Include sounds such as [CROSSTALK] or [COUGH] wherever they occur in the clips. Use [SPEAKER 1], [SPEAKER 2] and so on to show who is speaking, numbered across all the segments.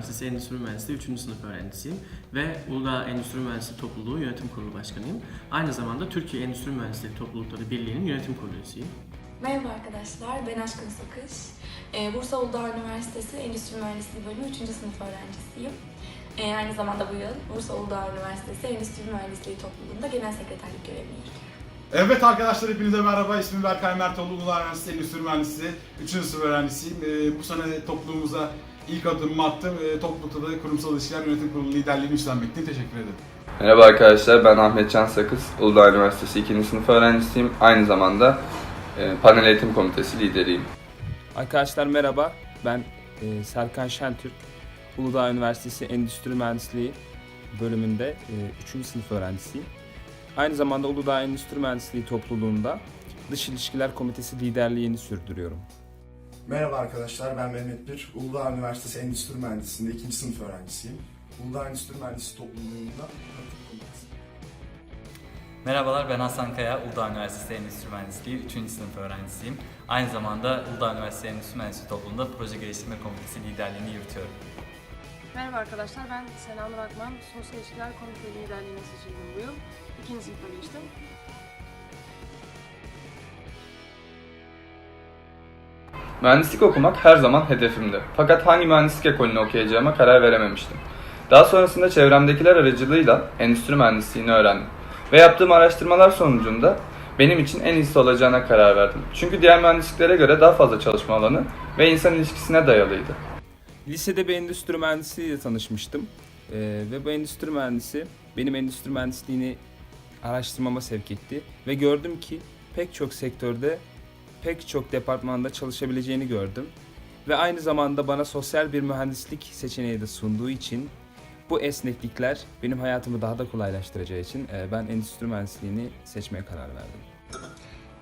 [SPEAKER 1] Üniversitesi Endüstri Mühendisliği 3. sınıf öğrencisiyim ve Uludağ Endüstri Mühendisliği Topluluğu Yönetim Kurulu Başkanıyım. Aynı zamanda Türkiye Endüstri Mühendisliği Toplulukları Birliği'nin yönetim kurulu üyesiyim.
[SPEAKER 2] Merhaba arkadaşlar, ben Aşkın Sakış. Ee, Bursa Uludağ Üniversitesi Endüstri Mühendisliği Bölümü 3. sınıf öğrencisiyim. Ee, aynı zamanda bu yıl Bursa Uludağ Üniversitesi Endüstri Mühendisliği Topluluğu'nda genel sekreterlik görevini yürütüyorum.
[SPEAKER 3] Evet arkadaşlar hepinize merhaba. İsmim Berkay Mertoğlu. Uludağ Üniversitesi Endüstri Mühendisliği 3. sınıf öğrencisiyim. Ee, bu sene topluluğumuza ilk adımımı attım. Ee, toplulukta da kurumsal ilişkiler yönetim kurulu liderliğini üstlenmekteyim. Teşekkür ederim.
[SPEAKER 4] Merhaba arkadaşlar, ben Ahmet Can Sakız, Uludağ Üniversitesi 2. sınıf öğrencisiyim. Aynı zamanda e, Panel Eğitim Komitesi lideriyim.
[SPEAKER 5] Arkadaşlar merhaba, ben e, Serkan Şentürk. Uludağ Üniversitesi Endüstri Mühendisliği bölümünde 3. sınıf öğrencisiyim. Aynı zamanda Uludağ Endüstri Mühendisliği topluluğunda Dış İlişkiler Komitesi liderliğini sürdürüyorum.
[SPEAKER 6] Merhaba arkadaşlar, ben Mehmet Bir. Uludağ Üniversitesi Endüstri Mühendisliği'nde ikinci sınıf öğrencisiyim. Uludağ Endüstri Mühendisliği topluluğunda.
[SPEAKER 7] Merhabalar ben Hasan Kaya, Uludağ Üniversitesi Endüstri Mühendisliği 3. sınıf öğrencisiyim. Aynı zamanda Uludağ Üniversitesi Endüstri Mühendisliği topluluğunda proje geliştirme komitesi liderliğini yürütüyorum.
[SPEAKER 8] Merhaba arkadaşlar, ben Selam Rakman. Sosyal İlişkiler Komite liderliğine seçildim bu yıl. İkinci sınıfa geçtim.
[SPEAKER 4] Mühendislik okumak her zaman hedefimdi. Fakat hangi mühendislik ekolünü okuyacağıma karar verememiştim. Daha sonrasında çevremdekiler aracılığıyla endüstri mühendisliğini öğrendim. Ve yaptığım araştırmalar sonucunda benim için en iyisi olacağına karar verdim. Çünkü diğer mühendisliklere göre daha fazla çalışma alanı ve insan ilişkisine dayalıydı.
[SPEAKER 5] Lisede bir endüstri mühendisiyle tanışmıştım. E, ve bu endüstri mühendisi benim endüstri mühendisliğini araştırmama sevk etti. Ve gördüm ki pek çok sektörde, pek çok departmanda çalışabileceğini gördüm. Ve aynı zamanda bana sosyal bir mühendislik seçeneği de sunduğu için bu esneklikler benim hayatımı daha da kolaylaştıracağı için e, ben endüstri mühendisliğini seçmeye karar verdim.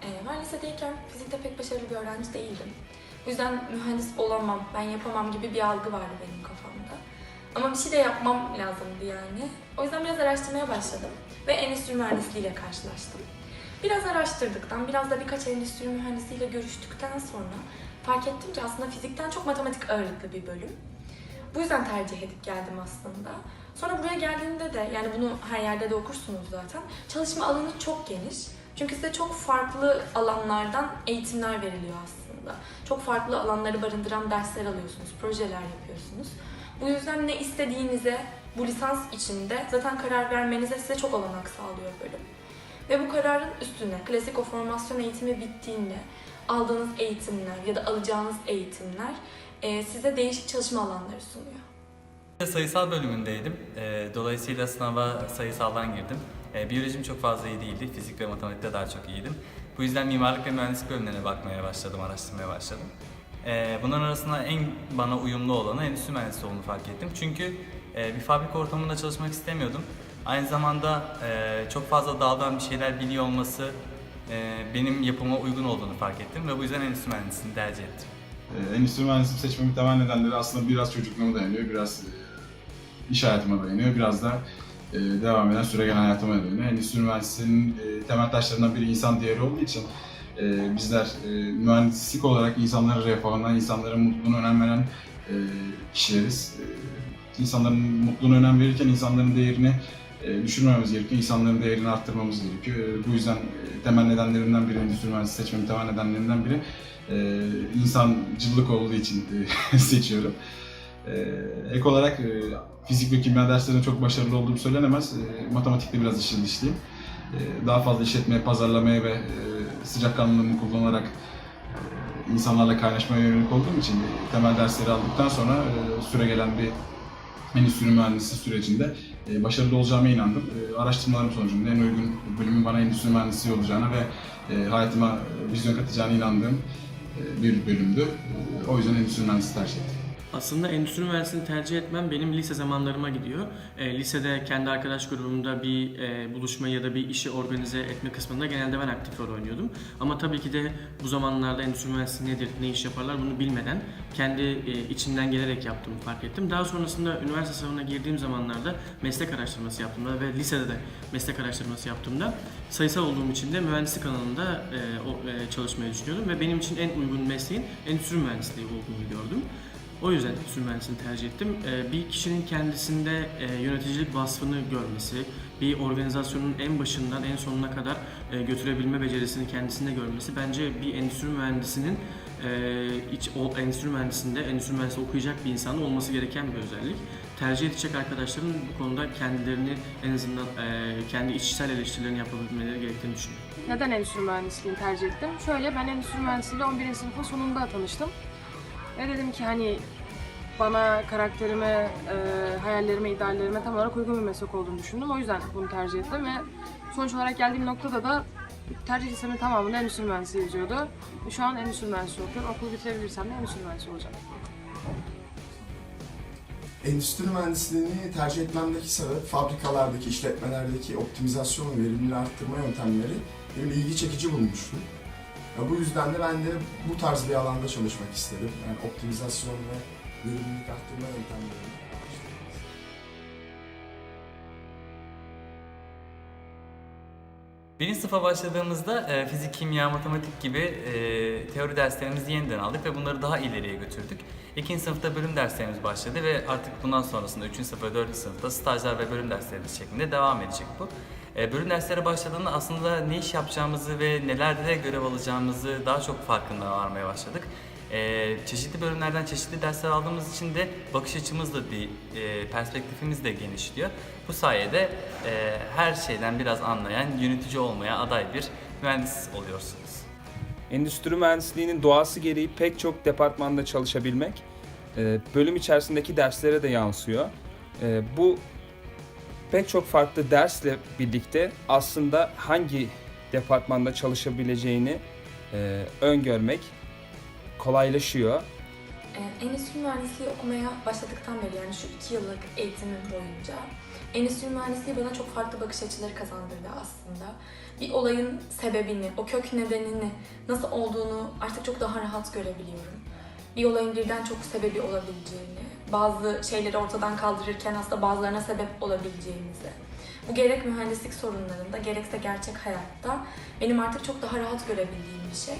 [SPEAKER 2] Ee, ben lisedeyken fizikte pek başarılı bir öğrenci değildim. Bu yüzden mühendis olamam, ben yapamam gibi bir algı vardı benim kafamda. Ama bir şey de yapmam lazımdı yani. O yüzden biraz araştırmaya başladım ve endüstri mühendisliğiyle karşılaştım. Biraz araştırdıktan, biraz da birkaç endüstri mühendisiyle görüştükten sonra fark ettim ki aslında fizikten çok matematik ağırlıklı bir bölüm. Bu yüzden tercih edip geldim aslında. Sonra buraya geldiğimde de yani bunu her yerde de okursunuz zaten. Çalışma alanı çok geniş. Çünkü size çok farklı alanlardan eğitimler veriliyor aslında. Çok farklı alanları barındıran dersler alıyorsunuz, projeler yapıyorsunuz. Bu yüzden ne istediğinize bu lisans içinde zaten karar vermenize size çok olanak sağlıyor bölüm. Ve bu kararın üstüne klasik o formasyon eğitimi bittiğinde aldığınız eğitimler ya da alacağınız eğitimler e, size değişik çalışma alanları sunuyor.
[SPEAKER 7] Sayısal bölümündeydim. Ee, Dolayısıyla sınava sayısaldan girdim. Ee, Biyolojim çok fazla iyi değildi. Fizik ve matematikte daha çok iyiydim. Bu yüzden mimarlık ve mühendislik bölümlerine bakmaya başladım, araştırmaya başladım. Ee, Bunların arasında en bana uyumlu olanı endüstri mühendisliği olduğunu fark ettim. Çünkü e, bir fabrika ortamında çalışmak istemiyordum. Aynı zamanda e, çok fazla dağdan bir şeyler biliyor olması e, benim yapıma uygun olduğunu fark ettim ve bu yüzden endüstri mühendisliğini tercih ettim.
[SPEAKER 3] Ee, endüstri mühendisliği seçmemin temel nedenleri aslında biraz çocukluğuma dayanıyor, biraz e, iş hayatıma dayanıyor, biraz da e, devam eden süre gelen hayatıma dayanıyor. Endüstri mühendisliğinin e, temel taşlarından biri insan değeri olduğu için e, bizler e, mühendislik olarak insanların refahına, insanların mutluluğuna önem veren e, kişileriz. E, insanların mutluluğuna önem verirken insanların değerini e, düşürmememiz gerekiyor, insanların değerini arttırmamız gerekiyor. E, bu yüzden e, temel nedenlerinden biri, endüstri mühendisliği seçmemin temel nedenlerinden biri insancılık olduğu için [LAUGHS] seçiyorum. Ek olarak fizik ve kimya derslerinde çok başarılı olduğum söylenemez. Matematikte biraz işin dişliyim. Daha fazla işletmeye, pazarlamaya ve sıcakkanlılığımı kullanarak insanlarla kaynaşmaya yönelik olduğum için temel dersleri aldıktan sonra süre gelen bir endüstri mühendisliği sürecinde başarılı olacağıma inandım. E, araştırmalarım sonucunda en uygun bölümün bana endüstri mühendisliği olacağına ve e, hayatıma e, vizyon katacağına inandığım e, bir bölümdü. E, o yüzden endüstri mühendisliği tercih ettim.
[SPEAKER 1] Aslında endüstri mühendisliğini tercih etmem benim lise zamanlarıma gidiyor. E, lisede kendi arkadaş grubumda bir e, buluşma ya da bir işi organize etme kısmında genelde ben aktif rol oynuyordum. Ama tabii ki de bu zamanlarda endüstri mühendisliği nedir, ne iş yaparlar bunu bilmeden kendi e, içimden gelerek yaptığımı fark ettim. Daha sonrasında üniversite sınavına girdiğim zamanlarda meslek araştırması yaptığımda ve lisede de meslek araştırması yaptığımda sayısal olduğum için de mühendislik alanında e, o, e, çalışmayı düşünüyordum ve benim için en uygun mesleğin endüstri mühendisliği olduğunu gördüm. O yüzden endüstri mühendisliğini tercih ettim. Ee, bir kişinin kendisinde e, yöneticilik vasfını görmesi, bir organizasyonun en başından en sonuna kadar e, götürebilme becerisini kendisinde görmesi bence bir endüstri mühendisinin e, iç, o endüstri mühendisinde, endüstri mühendisliği okuyacak bir insanın olması gereken bir özellik. Tercih edecek arkadaşların bu konuda kendilerini en azından kendi içsel eleştirilerini yapabilmeleri gerektiğini düşünüyorum.
[SPEAKER 8] Neden endüstri mühendisliğini tercih ettim? Şöyle ben endüstri mühendisliğiyle 11. sınıfın sonunda tanıştım. Ve dedim ki hani bana karakterime, e, hayallerime, ideallerime tam olarak uygun bir meslek olduğunu düşündüm. O yüzden bunu tercih ettim ve sonuç olarak geldiğim noktada da tercih listemin tamamında endüstri mühendisliği yazıyordu. Şu an endüstri mühendisliği okuyorum. Okulu bitirebilirsem de endüstri mühendisi olacağım.
[SPEAKER 6] Endüstri mühendisliğini tercih etmemdeki sebep fabrikalardaki, işletmelerdeki optimizasyon ve verimliliği arttırma yöntemleri benim ilgi çekici bulmuştum. Bu yüzden de ben de bu tarz bir alanda çalışmak istedim. Yani optimizasyon ve verimlilik arttırma yöntemlerini.
[SPEAKER 7] Birinci sınıfa başladığımızda e, fizik, kimya, matematik gibi e, teori derslerimizi yeniden aldık ve bunları daha ileriye götürdük. İkinci sınıfta bölüm derslerimiz başladı ve artık bundan sonrasında üçüncü sınıf ve dördüncü sınıfta stajlar ve bölüm derslerimiz şeklinde devam edecek bu. E, bölüm derslere başladığında aslında ne iş yapacağımızı ve nelerde de görev alacağımızı daha çok farkında varmaya başladık. E, çeşitli bölümlerden çeşitli dersler aldığımız için de bakış açımız da e, perspektifimiz de genişliyor. Bu sayede e, her şeyden biraz anlayan, yönetici olmaya aday bir mühendis oluyorsunuz.
[SPEAKER 5] Endüstri mühendisliğinin doğası gereği pek çok departmanda çalışabilmek e, bölüm içerisindeki derslere de yansıyor. Bu pek çok farklı dersle birlikte aslında hangi departmanda çalışabileceğini e, öngörmek kolaylaşıyor.
[SPEAKER 2] Ee, Endüstri mühendisliği okumaya başladıktan beri yani şu iki yıllık eğitimim boyunca endüstri mühendisliği bana çok farklı bakış açıları kazandırdı aslında. Bir olayın sebebini, o kök nedenini, nasıl olduğunu artık çok daha rahat görebiliyorum. Bir olayın birden çok sebebi olabileceğini, bazı şeyleri ortadan kaldırırken aslında bazılarına sebep olabileceğimizi. Bu gerek mühendislik sorunlarında gerekse gerçek hayatta benim artık çok daha rahat görebildiğim bir şey.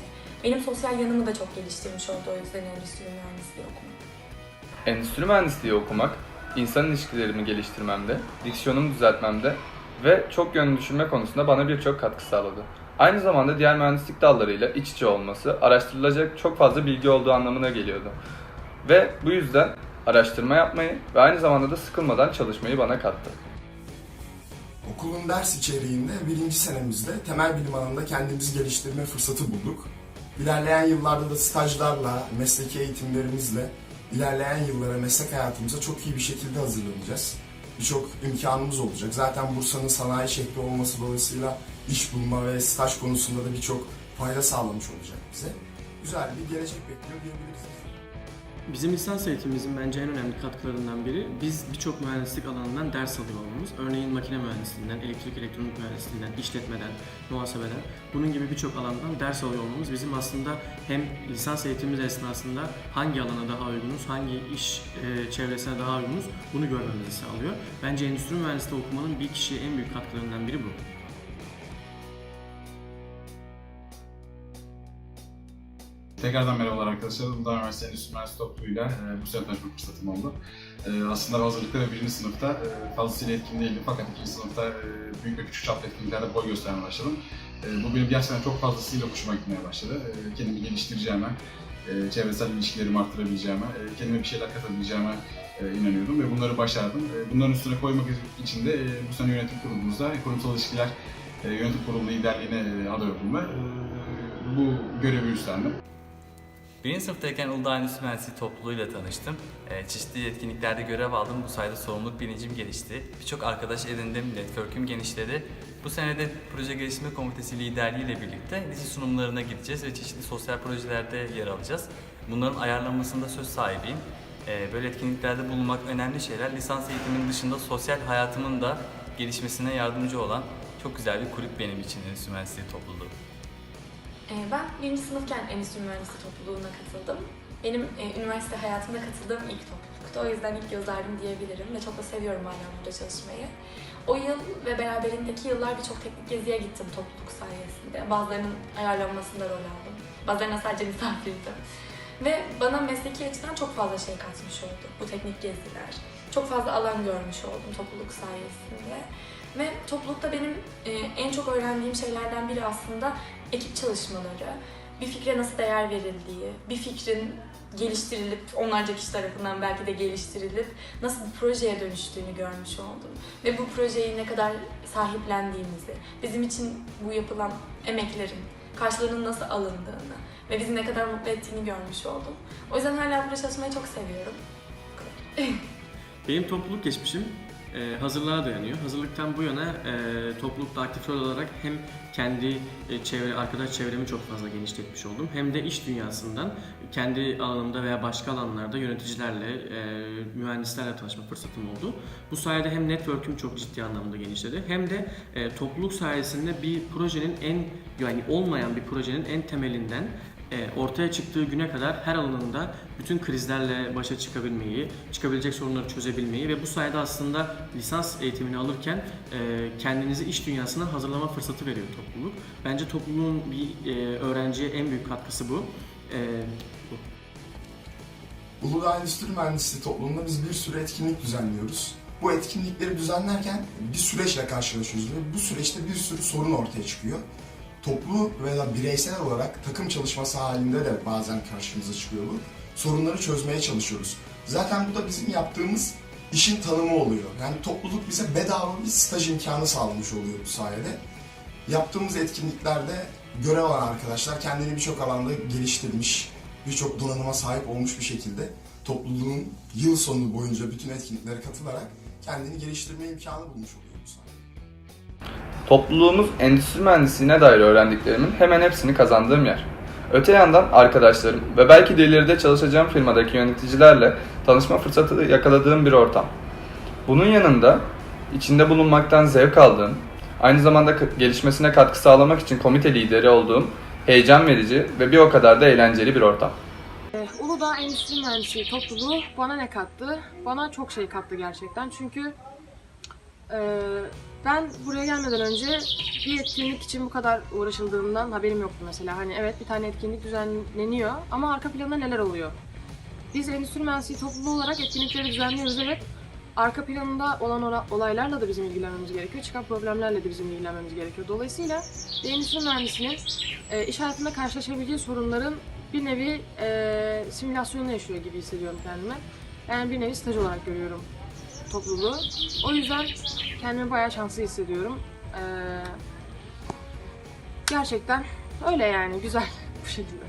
[SPEAKER 2] Benim sosyal yanımı da çok geliştirmiş oldu o yüzden endüstri mühendisliği okumak.
[SPEAKER 4] Endüstri mühendisliği okumak, insan ilişkilerimi geliştirmemde, diksiyonumu düzeltmemde ve çok yönlü düşünme konusunda bana birçok katkı sağladı. Aynı zamanda diğer mühendislik dallarıyla iç içe olması, araştırılacak çok fazla bilgi olduğu anlamına geliyordu. Ve bu yüzden araştırma yapmayı ve aynı zamanda da sıkılmadan çalışmayı bana kattı.
[SPEAKER 6] Okulun ders içeriğinde birinci senemizde temel bilim alanında kendimizi geliştirme fırsatı bulduk. İlerleyen yıllarda da stajlarla, mesleki eğitimlerimizle ilerleyen yıllara, meslek hayatımıza çok iyi bir şekilde hazırlanacağız. Birçok imkanımız olacak. Zaten Bursa'nın sanayi şehri olması dolayısıyla iş bulma ve staj konusunda da birçok fayda sağlamış olacak bize. Güzel bir gelecek bekliyor diyebiliriz.
[SPEAKER 1] Bizim lisans eğitimimizin bence en önemli katkılarından biri biz birçok mühendislik alanından ders alıyor olmamız. Örneğin makine mühendisliğinden, elektrik elektronik mühendisliğinden, işletmeden, muhasebeden bunun gibi birçok alandan ders alıyor olmamız bizim aslında hem lisans eğitimimiz esnasında hangi alana daha uygunuz, hangi iş e, çevresine daha uygunuz bunu görmemizi sağlıyor. Bence endüstri mühendisliği okumanın bir kişiye en büyük katkılarından biri bu.
[SPEAKER 3] Tekrardan merhabalar arkadaşlar. Uludağ Üniversitesi Endüstri Mühendisliği topluluğuyla e, bu sene tanışma fırsatım oldu. E, aslında hazırlıkta ve birinci sınıfta e, fazlasıyla etkin değildim fakat ikinci sınıfta e, büyük ve küçük çaplı etkinliklerde boy göstermeye başladım. E, bu benim gerçekten çok fazlasıyla hoşuma gitmeye başladı. E, kendimi geliştireceğime, çevresel ilişkilerimi arttırabileceğime, kendime bir şeyler katabileceğime inanıyordum ve bunları başardım. E, bunların üstüne koymak için de bu sene yönetim kurulumuzda kurumsal ilişkiler yönetim kurulu liderliğine e, aday oldum ve bu görevi üstlendim.
[SPEAKER 7] Birinci sınıftayken Uludağ Endüstri Mühendisliği topluluğuyla tanıştım. Ee, çeşitli etkinliklerde görev aldım. Bu sayede sorumluluk bilincim gelişti. Birçok arkadaş edindim, network'üm genişledi. Bu sene de proje geliştirme komitesi liderliğiyle birlikte lise sunumlarına gideceğiz ve çeşitli sosyal projelerde yer alacağız. Bunların ayarlanmasında söz sahibiyim. Ee, böyle etkinliklerde bulunmak önemli şeyler. Lisans eğitiminin dışında sosyal hayatımın da gelişmesine yardımcı olan çok güzel bir kulüp benim için Endüstri Mühendisliği topluluğu.
[SPEAKER 2] Ee, Ben birinci sınıfken endüstri mühendisliği topluluğuna katıldım. Benim e, üniversite hayatımda katıldığım ilk topluluktu. O yüzden ilk göz ağrım diyebilirim ve çok da seviyorum hala burada çalışmayı. O yıl ve beraberindeki yıllar birçok teknik geziye gittim topluluk sayesinde. Bazılarının ayarlanmasında rol aldım. Bazılarına sadece misafirdim. Ve bana mesleki açıdan çok fazla şey katmış oldu bu teknik geziler. Çok fazla alan görmüş oldum topluluk sayesinde. Ve toplulukta benim e, en çok öğrendiğim şeylerden biri aslında ekip çalışmaları, bir fikre nasıl değer verildiği, bir fikrin geliştirilip, onlarca kişi tarafından belki de geliştirilip nasıl bir projeye dönüştüğünü görmüş oldum. Ve bu projeyi ne kadar sahiplendiğimizi, bizim için bu yapılan emeklerin karşılığının nasıl alındığını ve bizi ne kadar mutlu ettiğini görmüş oldum. O yüzden hala burada çalışmayı çok seviyorum.
[SPEAKER 1] Benim topluluk geçmişim e, hazırlığa dayanıyor. Hazırlıktan bu yana e, toplulukta aktif rol olarak hem kendi e, çevre, arkadaş çevremi çok fazla genişletmiş oldum. Hem de iş dünyasından kendi alanımda veya başka alanlarda yöneticilerle, e, mühendislerle tanışma fırsatım oldu. Bu sayede hem network'üm çok ciddi anlamda genişledi hem de e, topluluk sayesinde bir projenin en yani olmayan bir projenin en temelinden ortaya çıktığı güne kadar her alanında bütün krizlerle başa çıkabilmeyi, çıkabilecek sorunları çözebilmeyi ve bu sayede aslında lisans eğitimini alırken e, kendinizi iş dünyasına hazırlama fırsatı veriyor topluluk. Bence topluluğun bir e, öğrenciye en büyük katkısı. E, bu.
[SPEAKER 6] Uludağ Endüstri Mühendisliği toplumunda biz bir sürü etkinlik düzenliyoruz. Bu etkinlikleri düzenlerken bir süreçle karşılaşıyoruz ve bu süreçte bir sürü sorun ortaya çıkıyor. Toplu veya bireysel olarak takım çalışması halinde de bazen karşımıza çıkıyor bu. Sorunları çözmeye çalışıyoruz. Zaten bu da bizim yaptığımız işin tanımı oluyor. Yani topluluk bize bedava bir staj imkanı sağlamış oluyor bu sayede. Yaptığımız etkinliklerde görev alan arkadaşlar kendini birçok alanda geliştirmiş, birçok donanıma sahip olmuş bir şekilde topluluğun yıl sonu boyunca bütün etkinliklere katılarak kendini geliştirme imkanı bulmuş oluyor bu sayede.
[SPEAKER 4] Topluluğumuz endüstri mühendisliğine dair öğrendiklerimin hemen hepsini kazandığım yer. Öte yandan arkadaşlarım ve belki de ileride çalışacağım firmadaki yöneticilerle tanışma fırsatı yakaladığım bir ortam. Bunun yanında içinde bulunmaktan zevk aldığım, aynı zamanda gelişmesine katkı sağlamak için komite lideri olduğum heyecan verici ve bir o kadar da eğlenceli bir ortam.
[SPEAKER 8] Uludağ Endüstri Mühendisliği topluluğu bana ne kattı? Bana çok şey kattı gerçekten. Çünkü e, ben buraya gelmeden önce bir etkinlik için bu kadar uğraşıldığından haberim yoktu mesela. Hani evet bir tane etkinlik düzenleniyor ama arka planda neler oluyor? Biz Endüstri Mühendisliği topluluğu olarak etkinlikleri düzenliyoruz evet. Arka planında olan ola- olaylarla da bizim ilgilenmemiz gerekiyor. Çıkan problemlerle de bizim ilgilenmemiz gerekiyor. Dolayısıyla endüstri mühendisinin e, iş hayatında karşılaşabileceği sorunların bir nevi e, simülasyonunu yaşıyor gibi hissediyorum kendimi. Yani bir nevi staj olarak görüyorum topluluğu. O yüzden kendimi bayağı şanslı hissediyorum. E, gerçekten öyle yani güzel [LAUGHS] bu şekilde.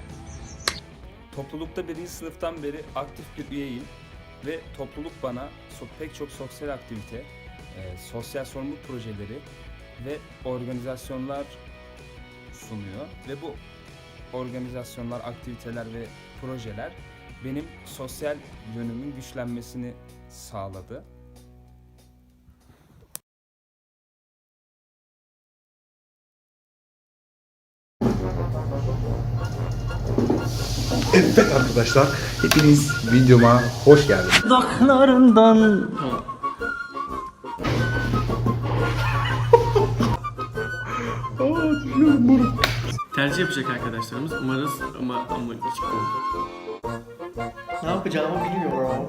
[SPEAKER 5] Toplulukta birinci sınıftan beri aktif bir üyeyim ve topluluk bana pek çok sosyal aktivite, e, sosyal sorumluluk projeleri ve organizasyonlar sunuyor ve bu organizasyonlar, aktiviteler ve projeler benim sosyal yönümün güçlenmesini sağladı.
[SPEAKER 9] Arkadaşlar, hepiniz videoma hoş geldiniz.
[SPEAKER 10] Dudaklarından
[SPEAKER 1] Tercih yapacak arkadaşlarımız umarız ama ama hiç
[SPEAKER 10] ne yapacağımı bilmiyorum.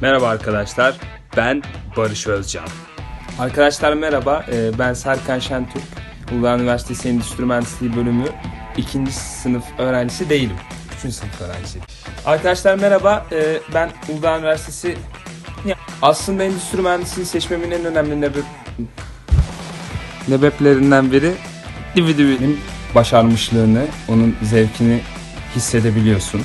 [SPEAKER 5] Merhaba arkadaşlar, ben Barış Özcan. Arkadaşlar merhaba, e, ben Serkan Şentürk. Uludağ Üniversitesi Endüstri Mühendisliği bölümü ikinci sınıf öğrencisi değilim. Üçüncü sınıf öğrencisiyim. Arkadaşlar merhaba, e, ben Uludağ Üniversitesi... Aslında endüstri mühendisliği seçmemin en önemli nebe- nebeplerinden biri individüelin başarmışlığını, onun zevkini hissedebiliyorsun.